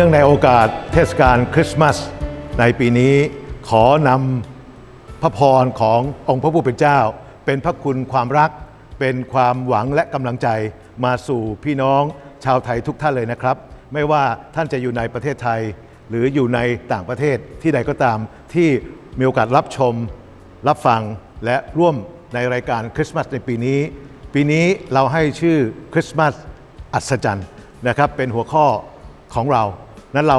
นื่องในโอกาสเทศกาลคริสต์มาส ในปีนี้ขอนำพระพรขององค์พระผู้เป็นเจ้า เป็นพระคุณความรัก เป็นความหวังและกำลังใจมาสู่พี่น้องชาวไทยทุกท่านเลยนะครับ ไม่ว่าท่านจะอยู่ในประเทศไทย หรืออยู่ในต่างประเทศที่ใดก็ตามที่มีโอกาสรับชม รับฟังและร่วมในรายการคริสต์มาสในปีนี้ ปีนี้เราให้ชื่อคริสต์มาสอัศจรรย์นะครับเป็นหัวข้อของเรา นั้นเรา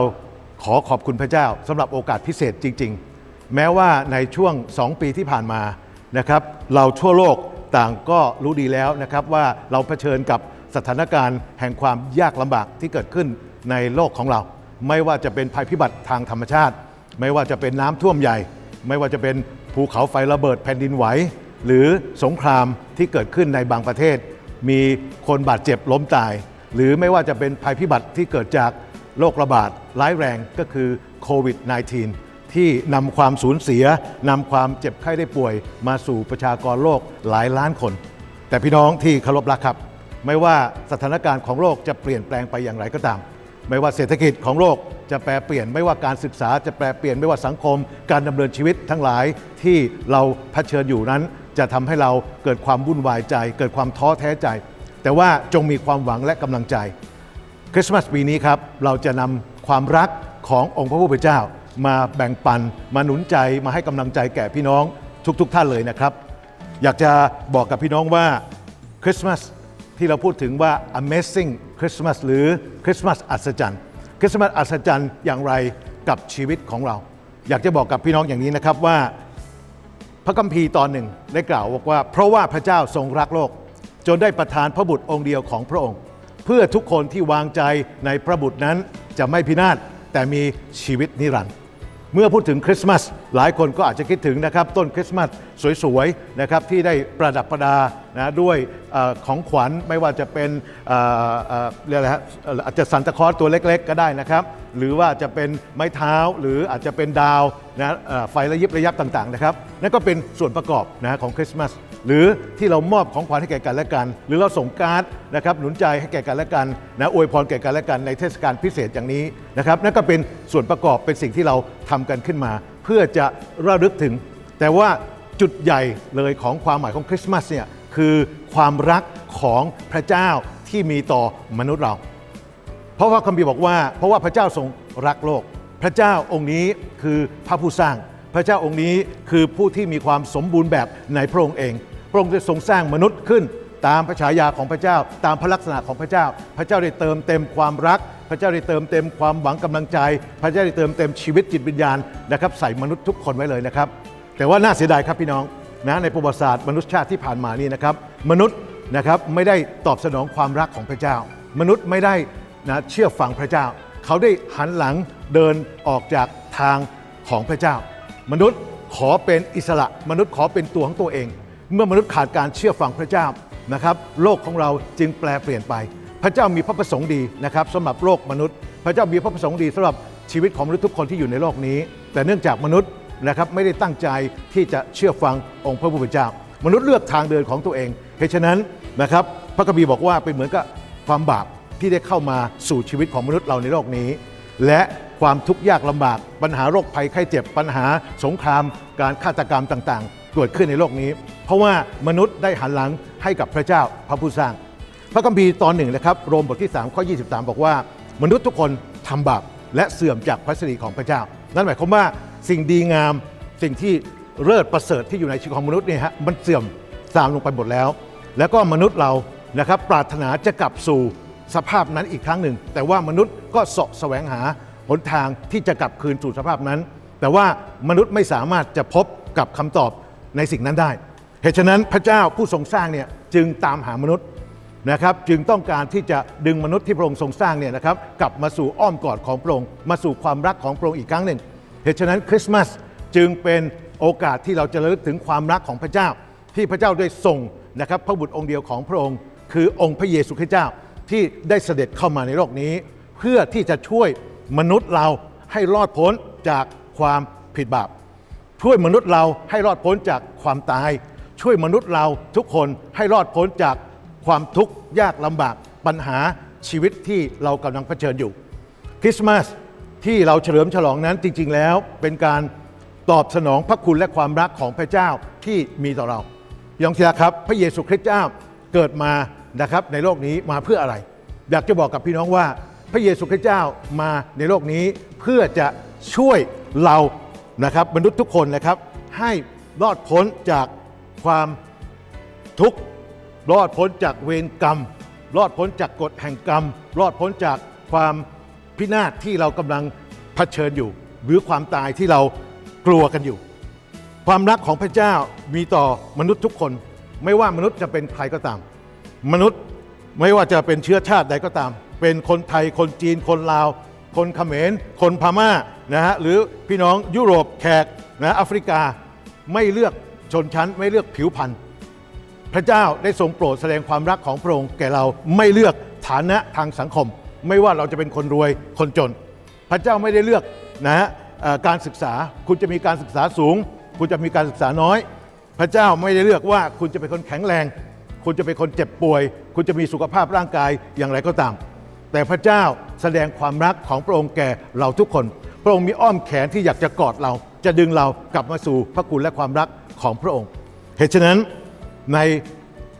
ขอขอบคุณพระเจ้าสำหรับโอกาสพิเศษจริง ๆ แม้ว่าในช่วง 2 ปีที่ผ่านมานะครับเราทั่วโลกต่างก็รู้ดีแล้วนะครับว่าเราเผชิญกับสถานการณ์แห่งความยากลำบากที่เกิดขึ้นในโลกของเรา ไม่ว่าจะเป็นภัยพิบัติทางธรรมชาติ ไม่ว่าจะเป็นน้ำท่วมใหญ่ ไม่ว่าจะเป็นภูเขาไฟระเบิดแผ่นดินไหว หรือสงครามที่เกิดขึ้นในบางประเทศ มีคนบาดเจ็บล้มตาย หรือไม่ว่าจะเป็นภัยพิบัติที่เกิดจาก โรคระบาดร้ายแรงก็คือโควิด -19 ที่นำความสูญเสียนำความเจ็บไข้ได้ป่วย มาสู่ประชากรโลกหลายล้านคน แต่พี่น้องที่เคารพรักครับ ไม่ว่าสถานการณ์ของโลกจะเปลี่ยนแปลงไปอย่างไรก็ตาม ไม่ว่าเศรษฐกิจของโลกจะแปรเปลี่ยน ไม่ว่าการศึกษาจะแปรเปลี่ยนไม่ว่าสังคม การดำเนินชีวิตทั้งหลายที่เราเผชิญอยู่นั้น จะทำให้เราเกิดความวุ่นวายใจ เกิดความท้อแท้ใจ แต่ว่าจงมีความหวังและกำลังใจ คริสต์มาสปีนี้ครับเราจะนำความรักขององค์พระผู้เป็นเจ้า มาแบ่งปัน มาหนุนใจมาให้กำลังใจแก่พี่น้องทุกๆทท่านเลยนะครับ อยากจะบอกกับพี่น้องว่าคริสต์มาสที่เราพูดถึงว่า Amazing Christmas หรือคริสต์มาสอัศจรรย์คริสต์มาสอัศจรรย์อย่างไรกับชีวิตของเรา อยากจะบอกกับพี่น้องอย่างนี้นะครับว่า พระคัมภีร์ตอนหนึ่งได้กล่าวบอกว่า เพราะว่าพระเจ้าทรงรักโลก จนได้ประทานพระบุตรองค์เดียวของพระองค์ เพื่อทุกคนที่วางใจในพระบุตรนั้นจะไม่พินาศแต่มีชีวิตนิรันดร์เมื่อพูดถึงคริสต์มาสหลายคนก็อาจจะคิดถึงนะครับต้นคริสต์มาสสวยๆนะครับที่ได้ประดับประดานะด้วยอของขวัญไม่ว่าจะเป็นเอ่อเอ่อเรียกอะไรฮะอาจจะซันตาคลอสตัวเล็กๆ ก็ได้นะครับ หรือว่าจะเป็นไม้เท้าหรืออาจจะเป็นดาวนะไฟระยิบระยับต่างๆนะครับนั่นก็เป็นส่วนประกอบนะของคริสต์มาส หรือที่เรามอบของขวัญให้แก่กันและกัน หรือเราส่งการ์ดนะครับหนุนใจให้แก่กันและกันนะอวยพรแก่กันและกันในเทศกาลพิเศษอย่างนี้นะครับนั่นก็เป็นส่วนประกอบเป็นสิ่งที่เราทำกันขึ้นมา เพื่อจะระลึกถึง แต่ว่าจุดใหญ่เลยของความหมายของคริสต์มาสเนี่ยคือความรักของพระเจ้าที่มีต่อมนุษย์เรา เพราะว่าคัมภีร์บอกว่า เพราะว่าพระเจ้าทรงรักโลก พระเจ้าองค์นี้คือพระผู้สร้าง พระเจ้าองค์นี้คือผู้ที่มีความสมบูรณ์แบบในพระองค์เอง พระองค์ได้ทรงสร้างมนุษย์ขึ้นตามพระฉายาของพระเจ้า ตามพระลักษณะของพระเจ้า พระเจ้าได้เติมเต็มความรัก พระเจ้าได้เติมเต็มความหวังกำลังใจ พระเจ้าได้เติมเต็มชีวิตจิตวิญญาณนะครับใส่มนุษย์ทุกคนไว้เลยนะครับ แต่ว่าน่าเสียดายครับพี่น้องนะในประวัติศาสตร์มนุษยชาติที่ผ่านมานี่นะครับ มนุษย์นะครับไม่ได้ตอบสนองความรักของพระเจ้า มนุษย์ไม่ได้นะเชื่อฟังพระเจ้า เขาได้หันหลังเดินออกจากทางของพระเจ้า มนุษย์ขอเป็นอิสระ มนุษย์ขอเป็นตัวของตัวเอง เมื่อมนุษย์ขาดการเชื่อฟังพระเจ้านะครับ โลกของเราจึงแปลเปลี่ยนไป พระเจ้ามีพระประสงค์ดีนะครับสำหรับโลกมนุษย์ พระเจ้ามีพระประสงค์ดีสำหรับชีวิตของมนุษย์ทุกคนที่อยู่ในโลกนี้ แต่เนื่องจากมนุษย์นะครับไม่ได้ตั้งใจที่จะเชื่อฟังองค์พระผู้เป็นเจ้า มนุษย์เลือกทางเดินของตัวเองเหตุฉะนั้นนะครับ พระคัมภีบอกว่าเป็นเหมือนกับความบาปที่ได้เข้ามาสู่ชีวิตของมนุษย์เราในโลกนี้ และ ความทุกข์ยากลำบาก ปัญหาโรคภัยไข้เจ็บ ปัญหาสงคราม การฆาตกรรมต่างๆ เกิดขึ้นในโลกนี้ เพราะว่ามนุษย์ได้หันหลังให้กับพระเจ้าพระผู้สร้าง พระคัมภีร์ตอนหนึ่งนะครับโรมบทที่3ข้อ23 บอกว่า มนุษย์ทุกคนทำบาปและเสื่อมจากพระสิริของพระเจ้า นั่นหมายความว่าสิ่งดีงามสิ่งที่เลิศประเสริฐที่อยู่ในชีวิตของมนุษย์เนี่ยฮะมันเสื่อมทรามลงไปหมดแล้ว แล้วก็มนุษย์เรานะครับปรารถนาจะกลับสู่สภาพนั้นอีกครั้งหนึ่ง แต่ว่ามนุษย์ก็เสาะแสวงหา หนทางที่จะกลับคืนสู่สภาพนั้น แต่ว่ามนุษย์ไม่สามารถจะพบกับคำตอบในสิ่งนั้นได้ เหตุฉะนั้นพระเจ้าผู้ทรงสร้างเนี่ยจึงตามหามนุษย์นะครับ จึงต้องการที่จะดึงมนุษย์ที่พระองค์ทรงสร้างเนี่ยนะครับกลับมาสู่อ้อมกอดของพระองค์มาสู่ความรักของพระองค์อีกครั้งหนึ่ง เหตุฉะนั้นคริสต์มาสจึงเป็นโอกาสที่เราจะระลึกถึงความรักของพระเจ้า ที่พระเจ้าได้ส่งนะครับพระบุตรองค์เดียวของพระองค์ คือองค์พระเยซูคริสต์เจ้าที่ได้เสด็จเข้ามาในโลกนี้ เพื่อที่จะช่วย มนุษย์เราให้รอดพ้นจากความผิดบาปช่วยมนุษย์เราให้รอดพ้นจากความตาย ช่วยมนุษย์เราทุกคนให้รอดพ้นจากความทุกข์ยากลำบากปัญหาชีวิตที่เรากำลังเผชิญอยู่ คริสต์มาสที่เราเฉลิมฉลองนั้นจริง ๆ แล้วเป็นการตอบสนองพระคุณและความรักของพระเจ้าที่มีต่อเราพี่น้องที่รักครับ พระเยซูคริสต์เจ้าเกิดมานะครับในโลกนี้มาเพื่ออะไร อยากจะบอกกับพี่น้องว่า พระเยซูคริสต์เจ้ามาในโลกนี้เพื่อจะช่วยเรานะครับมนุษย์ทุกคนนะครับ ให้รอดพ้นจากความทุกข์รอดพ้นจากเวรกรรม รอดพ้นจากกฎแห่งกรรม รอดพ้นจากความพินาศที่เรากำลังเผชิญอยู่ หรือความตายที่เรากลัวกันอยู่ ความรักของพระเจ้ามีต่อมนุษย์ทุกคน ไม่ว่ามนุษย์จะเป็นใครก็ตาม มนุษย์ไม่ว่าจะเป็นเชื้อชาติใดก็ตาม เป็นคนไทยคนจีนคนลาว คนเขมร คนพม่านะฮะหรือพี่น้องยุโรปแขกนะแอฟริกาไม่เลือกชนชั้นไม่เลือกผิวพรรณพระเจ้าได้ทรงโปรดแสดงความรักของพระองค์แก่เราไม่เลือกฐานะทางสังคม ไม่ว่าเราจะเป็นคนรวยคนจน พระเจ้าไม่ได้เลือกนะฮะการศึกษาคุณจะมีการศึกษาสูง คุณจะมีการศึกษาน้อย พระเจ้าไม่ได้เลือกว่าคุณจะเป็นคนแข็งแรง คุณจะเป็นคนเจ็บป่วย คุณจะมีสุขภาพร่างกายอย่างไรก็ตาม แต่พระเจ้าแสดงความรักของพระองค์แก่เราทุกคน พระองค์มีอ้อมแขนที่อยากจะกอดเรา จะดึงเรากลับมาสู่พระคุณและความรักของพระองค์ เหตุฉะนั้นใน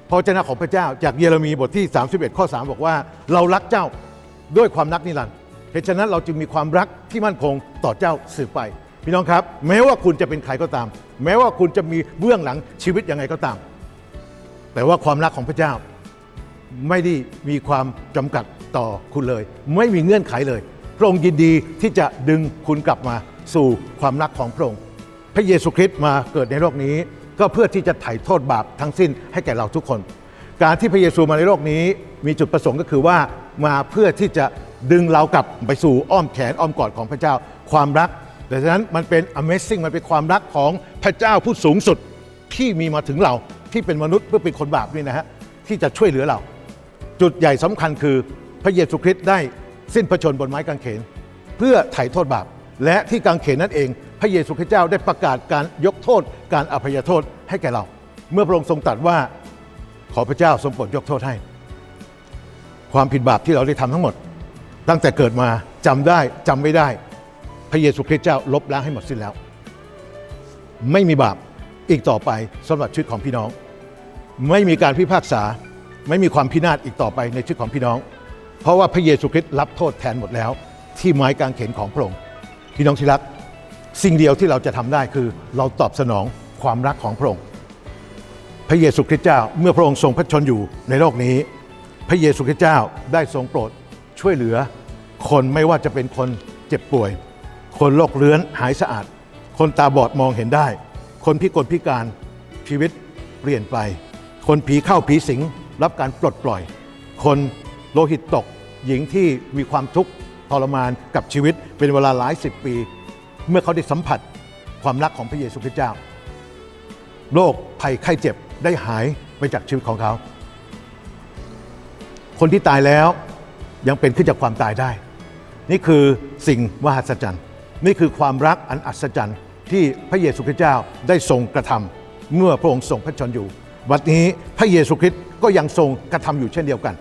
พระวจนะของพระเจ้า จากเยเรมีบทที่ 31 ข้อ 3 บอกว่า เรารักเจ้าด้วยความรักนิรันดร์เหตุฉะนั้นเราจึงมีความรักที่มั่นคงต่อเจ้าสืบไป พี่น้องครับ แม้ว่าคุณจะเป็นใครก็ตาม แม้ว่าคุณจะมีเบื้องหลังชีวิตยังไงก็ตาม แต่ว่าความรักของพระเจ้า ไม่ได้มีความจำกัดต่อคุณเลย ไม่มีเงื่อนไขเลย พระองค์ยินดีที่จะดึงคุณกลับมาสู่ความรักของพระองค์ พระเยซูคริสต์มาเกิดในโลกนี้ ก็เพื่อที่จะไถ่โทษบาปทั้งสิ้นให้แก่เราทุกคน การที่พระเยซูมาในโลกนี้ มีจุดประสงค์ก็คือว่ามาเพื่อที่จะดึงเรากลับไปสู่อ้อมแขนอ้อมกอดของพระเจ้าความรักดังนั้นมันเป็น Amazing มันเป็นความรักของพระเจ้าผู้สูงสุดที่มีมาถึงเราที่เป็นมนุษย์เพื่อเป็นคนบาปนี่นะฮะที่จะช่วยเหลือเรา จุดใหญ่สำคัญคือพระเยซูคริสต์ได้สิ้นพระชนบนไม้กางเขน เพื่อไถ่โทษบาป และที่กางเขนนั่นเอง พระเยซูคริสต์เจ้าได้ประกาศการยกโทษ การอภัยโทษให้แก่เรา เมื่อพระองค์ทรงตรัสว่าขอพระเจ้าทรงโปรดยกโทษให้ ความผิดบาปที่เราได้ทำทั้งหมด ตั้งแต่เกิดมาจำได้จำไม่ได้ พระเยซูคริสต์เจ้าลบล้างให้หมดสิ้นแล้ว ไม่มีบาปอีกต่อไปสำหรับชีวิตของพี่น้อง ไม่มีการพิพากษา ไม่มีความพินาศอีกต่อไปในชีวิตของพี่น้อง เพราะว่าพระเยซูคริสต์รับโทษแทนหมดแล้ว ที่ไม้กางเขนของพระองค์พี่น้องที่รัก สิ่งเดียวที่เราจะทำได้คือเราตอบสนองความรักของพระองค์ พระเยซูคริสต์เจ้าเมื่อพระองค์ทรงพระชนอยู่ในโลกนี้ พระเยซูคริสต์เจ้าได้ทรงโปรดช่วยเหลือ คนไม่ว่าจะเป็นคนเจ็บป่วย คนโรคเรื้อนหายสะอาด คนตาบอดมองเห็นได้ คนพิกลพิการชีวิตเปลี่ยนไป คนผีเข้าผีสิง รับการปลดปล่อย คนโลหิตตก หญิงที่มีความทุกข์ทรมานกับชีวิตเป็นเวลาหลายสิบปี เมื่อเขาได้สัมผัสความรักของพระเยซูคริสต์เจ้าโรคภัยไข้เจ็บได้หายไปจากชีวิตของเขา คนที่ตายแล้วยังเป็นขึ้นจากความตายได้ นี่คือสิ่งมหัศจรรย์ นี่คือความรักอันอัศจรรย์ที่พระเยซูคริสต์เจ้าได้ทรงกระทำเมื่อพระองค์ทรงพระชนอยู่ วันนี้พระเยซูคริสต์ก็ยังทรงกระทำอยู่เช่นเดียวกัน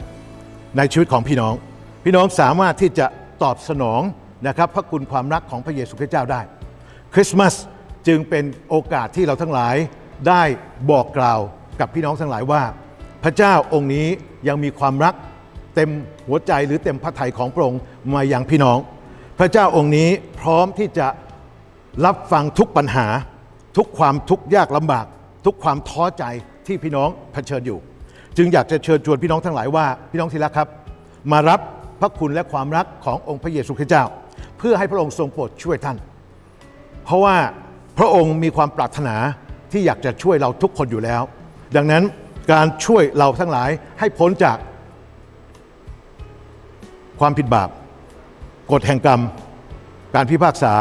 ในชีวิตของพี่น้อง พี่น้องสามารถที่จะตอบสนองนะครับพระคุณความรักของพระเยซูคริสต์เจ้าได้ คริสต์มาสจึงเป็นโอกาสที่เราทั้งหลายได้บอกกล่าวกับพี่น้องทั้งหลายว่า พระเจ้าองค์นี้ยังมีความรักเต็มหัวใจหรือเต็มพระทัยของพระองค์มาอยังพี่น้อง พระเจ้าองค์นี้พร้อมที่จะรับฟังทุกปัญหา ทุกความทุกข์ยากลำบาก ทุกความท้อใจ ที่พี่น้องเผชิญอยู่ จึงอยากจะเชิญชวนพี่น้องทั้งหลายว่าพี่น้องที่รักครับ มารับพระคุณและความรักขององค์พระเยซูคริสต์เจ้า เพื่อให้พระองค์ทรงโปรดช่วยท่าน เพราะว่าพระองค์มีความปรารถนาที่อยากจะช่วยเราทุกคนอยู่แล้ว ดังนั้นการช่วยเราทั้งหลายให้พ้นจากความผิดบาปกฎแห่งกรรม การพิพากษา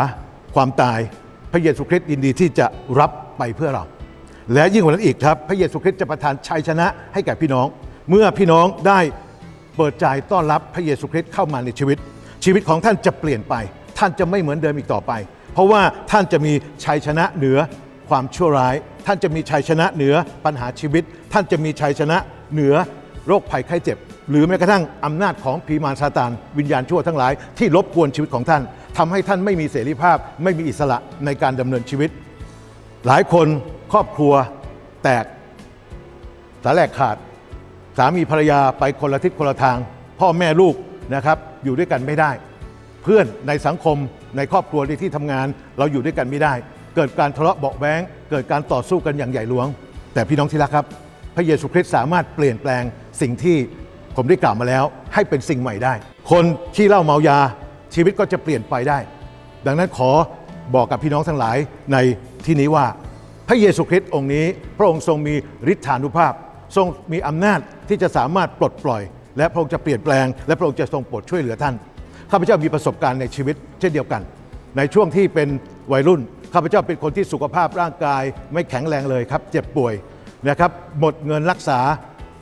ความตาย พระเยซูคริสต์ยินดีที่จะรับไปเพื่อเรา และยิ่งกว่านั้นอีกครับ พระเยซูคริสต์จะประทานชัยชนะให้แก่พี่น้อง เมื่อพี่น้องได้เปิดใจต้อนรับพระเยซูคริสต์เข้ามาในชีวิต ชีวิตของท่านจะเปลี่ยนไป ท่านจะไม่เหมือนเดิมอีกต่อไป เพราะว่าท่านจะมีชัยชนะเหนือความชั่วร้าย ท่านจะมีชัยชนะเหนือปัญหาชีวิต ท่านจะมีชัยชนะเหนือโรคภัยไข้เจ็บ หรือแม้กระทั่งอำนาจของผีมารซาตานวิญญาณชั่วทั้งหลายที่รบกวนชีวิตของท่านทำให้ท่านไม่มีเสรีภาพ ไม่มีอิสระในการดำเนินชีวิต หลายคนครอบครัวแตกสาแหลกขาด สามีภรรยาไปคนละทิศคนละทาง พ่อแม่ลูกนะครับอยู่ด้วยกันไม่ได้ เพื่อนในสังคมในครอบครัวในที่ทำงาน เราอยู่ด้วยกันไม่ได้ เกิดการทะเลาะเบาะแว้งเกิดการต่อสู้กันอย่างใหญ่หลวง แต่พี่น้องที่รักครับ พระเยซูคริสต์สามารถเปลี่ยนแปลงสิ่งที่ผมได้กล่าวมาแล้ว ให้เป็นสิ่งใหม่ได้ คนที่เล้าเมายาชีวิตก็จะเปลี่ยนไปได้ ดังนั้นขอ บอกกับพี่น้องทั้งหลายในที่นี้ว่า พระเยซูคริสต์องค์นี้ พระองค์ทรงมีฤทธานุภาพ ทรงมีอำนาจที่จะสามารถปลดปล่อย และพระองค์จะเปลี่ยนแปลง และพระองค์จะทรงโปรดช่วยเหลือท่านข้าพเจ้ามีประสบการณ์ในชีวิตเช่นเดียวกัน ในช่วงที่เป็นวัยรุ่นข้าพเจ้าเป็นคนที่สุขภาพร่างกาย ไม่แข็งแรงเลยครับ เจ็บป่วยนะครับหมดเงินรักษา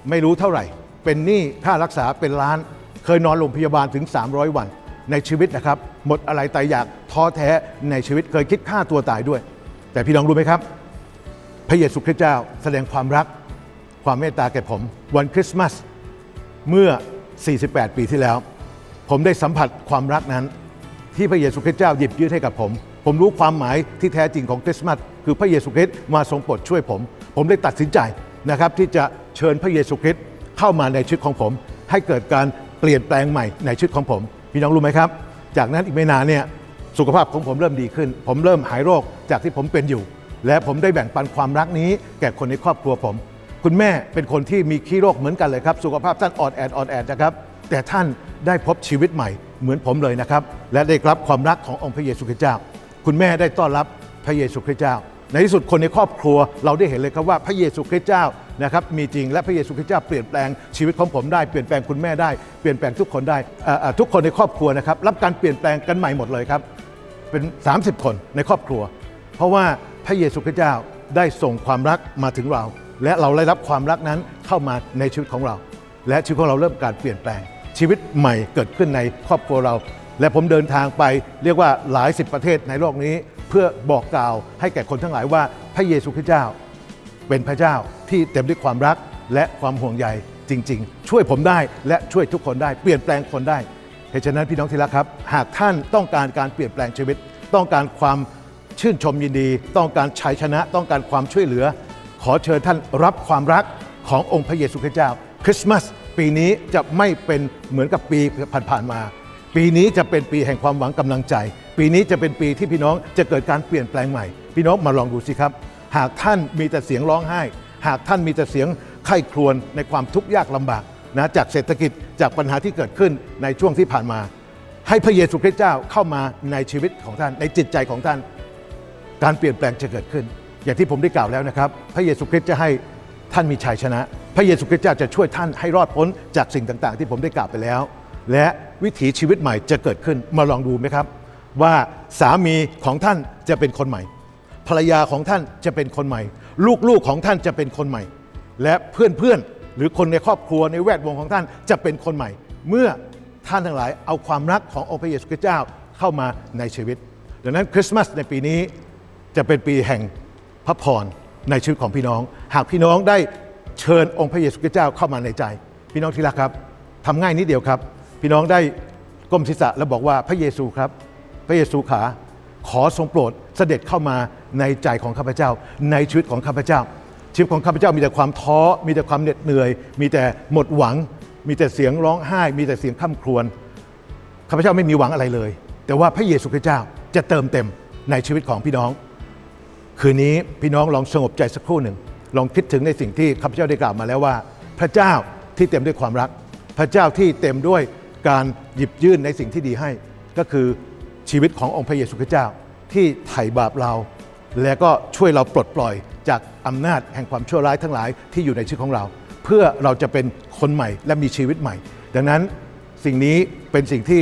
ไม่รู้เท่าไหร่ เป็นหนี้ค่ารักษาเป็นล้าน เคยนอนโรงพยาบาลถึง 300 วัน ในชีวิตนะครับ หมดอะไรตายอยากท้อแท้ในชีวิตเคยคิดฆ่าตัวตายด้วย แต่พี่น้องรู้ไหมครับ พระเยซูคริสต์เจ้าแสดงความรักความเมตตาแก่ผม วันคริสต์มาสเมื่อ 48 ปีที่แล้ว ผมได้สัมผัสความรักนั้น ที่พระเยซูคริสต์เจ้าหยิบยื่นให้กับผม ผมรู้ความหมายที่แท้จริงของคริสต์มาสคือพระเยซูคริสต์มาทรงโปรดช่วยผม ผมได้ตัดสินใจนะครับที่จะเชิญพระเยซูคริสต์เข้ามาในชีวิตของผม ให้เกิดการเปลี่ยนแปลงใหม่ในชีวิตของผม พี่น้องรู้ไหมครับ จากนั้นอีกไม่นานเนี่ยสุขภาพของผมเริ่มดีขึ้น ผมเริ่มหายโรคจากที่ผมเป็นอยู่ และผมได้แบ่งปันความรักนี้ แก่คนในครอบครัวผม คุณแม่เป็นคนที่มีขี้โรคเหมือนกันเลยครับสุขภาพท่านอ่อนแอดอ่อนแอดนะครับ แต่ท่านได้พบชีวิตใหม่เหมือนผมเลยนะครับ และได้รับความรักขององค์พระเยซูคริสต์เจ้า คุณแม่ได้ต้อนรับพระเยซูคริสต์เจ้า ในที่สุดคนในครอบครัวเราได้เห็นเลยครับว่าพระเยซูคริสต์เจ้านะครับมีจริงและพระเยซูคริสต์เจ้าเปลี่ยนแปลงชีวิตของผมได้เปลี่ยนแปลงคุณแม่ได้เปลี่ยนแปลงทุกคนได้ทุกคนในครอบครัวนะครับรับการเปลี่ยนแปลงกันใหม่หมดเลยครับเป็น 30 คนในครอบครัว เพราะว่าพระเยซูคริสต์เจ้าได้ส่งความรักมาถึงเรา และเราได้รับความรักนั้นเข้ามาในชีวิตของเรา และชีวิตของเราเริ่มการเปลี่ยนแปลง ชีวิตใหม่เกิดขึ้นในครอบครัวเรา และผมเดินทางไปเรียกว่าหลายสิบประเทศในโลกนี้ พื่อบอกกล่าวให้แก่คนทั้งหลายว่าพระเยซูคริสต์เจ้า เป็นพระเจ้าที่เต็มด้วยความรักและความห่วงใยจริง ๆ ช่วยผมได้และช่วยทุกคนได้เปลี่ยนแปลงคนได้เหตุฉะนั้นพี่น้องที่รักครับ หากท่านต้องการการเปลี่ยนแปลงชีวิต ต้องการความชื่นชมยินดี ต้องการชัยชนะ ต้องการความช่วยเหลือ ขอเชิญท่านรับความรักขององค์พระเยซูคริสต์เจ้า คริสต์มาสปีนี้จะไม่เป็นเหมือนกับปีผ่านๆมา ปีนี้จะเป็นปีแห่งความหวังกำลังใจ ปีนี้จะเป็นปีที่พี่น้องจะเกิดการเปลี่ยนแปลงใหม่ พี่น้องมาลองดูสิครับ หากท่านมีแต่เสียงร้องไห้ หากท่านมีแต่เสียงไข้ครวญในความทุกข์ยากลำบากนะจากเศรษฐกิจจากปัญหาที่เกิดขึ้นในช่วงที่ผ่านมา ให้พระเยซูคริสต์เจ้าเข้ามาในชีวิตของท่าน ในจิตใจของท่าน การเปลี่ยนแปลงจะเกิดขึ้น อย่างที่ผมได้กล่าวแล้วนะครับ พระเยซูคริสต์จะให้ท่านมีชัยชนะ พระเยซูคริสต์เจ้าจะช่วยท่านให้รอดพ้นจากสิ่งต่างๆ ที่ผมได้กล่าวไปแล้ว และวิถีชีวิตใหม่จะเกิดขึ้นมาลองดูไหมครับ ว่าสามีของท่านจะเป็นคนใหม่ ภรรยาของท่านจะเป็นคนใหม่ ลูกๆของท่านจะเป็นคนใหม่ และเพื่อนๆหรือคนในครอบครัวในแวดวงของท่านจะเป็นคนใหม่ เมื่อท่านทั้งหลายเอาความรักขององค์พระเยซูคริสต์เจ้าเข้ามาในชีวิต ดังนั้นคริสต์มาสในปีนี้จะเป็นปีแห่งพระพรในชีวิตของพี่น้อง หากพี่น้องได้เชิญองค์พระเยซูคริสต์เจ้าเข้ามาในใจ พี่น้องที่รักครับทำง่ายนิดเดียวครับ พี่น้องได้ก้มศีรษะแล้วบอกว่าพระเยซูครับ พระเยซูขาขอทรงโปรดเสด็จเข้ามาในใจของข้าพเจ้า ในชีวิตของข้าพเจ้า ชีวิตของข้าพเจ้ามีแต่ความท้อ มีแต่ความเหน็ดเหนื่อย มีแต่หมดหวัง มีแต่เสียงร้องไห้ มีแต่เสียงข้าครวญข้าพเจ้าไม่มีหวังอะไรเลย แต่ว่าพระเยซูคริสต์เจ้าจะเติมเต็มในชีวิตของพี่น้อง คืนนี้พี่น้องลองสงบใจสักครู่หนึ่งลองคิดถึงในสิ่งที่ข้าพเจ้าได้กล่าวมาแล้วว่า พระเจ้าที่เต็มด้วยความรัก พระเจ้าที่เต็มด้วยการหยิบยื่นในสิ่งที่ดีให้ ก็คือ ชีวิตขององค์พระเยซูคริสต์เจ้า ที่ไถ่บาปเรา และก็ช่วยเราปลดปล่อยจากอำนาจแห่งความชั่วร้ายทั้งหลายที่อยู่ในชีวิตของเรา เพื่อเราจะเป็นคนใหม่และมีชีวิตใหม่ ดังนั้นสิ่งนี้เป็นสิ่งที่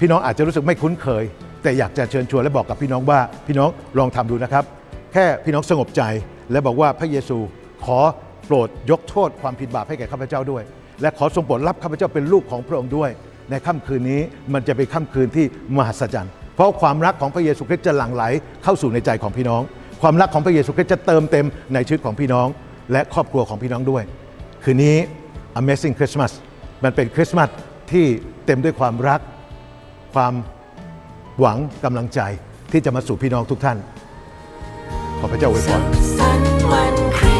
พี่น้องอาจจะรู้สึกไม่คุ้นเคย แต่อยากจะเชิญชวนและบอกกับพี่น้องว่าพี่น้องลองทำดูนะครับ แค่พี่น้องสงบใจและบอกว่าพระเยซูขอโปรดยกโทษความผิดบาปให้แก่ข้าพเจ้าด้วย และขอทรงโปรดรับข้าพเจ้าเป็นลูกของพระองค์ด้วย ในค่ำคืนนี้มันจะเป็นค่ำคืนที่มหัศจรรย์ เพราะความรักของพระเยซูคริสต์จะหลั่งไหลเข้าสู่ในใจของพี่น้อง ความรักของพระเยซูคริสต์จะเติมเต็มในชีวิตของพี่น้อง และครอบครัวของพี่น้องด้วย คืนนี้ Amazing Christmas มันเป็นคริสต์มาสที่เต็มด้วยความรัก ความหวังกำลังใจที่จะมาสู่พี่น้องทุกท่าน ขอพระเจ้าอวยพรสัน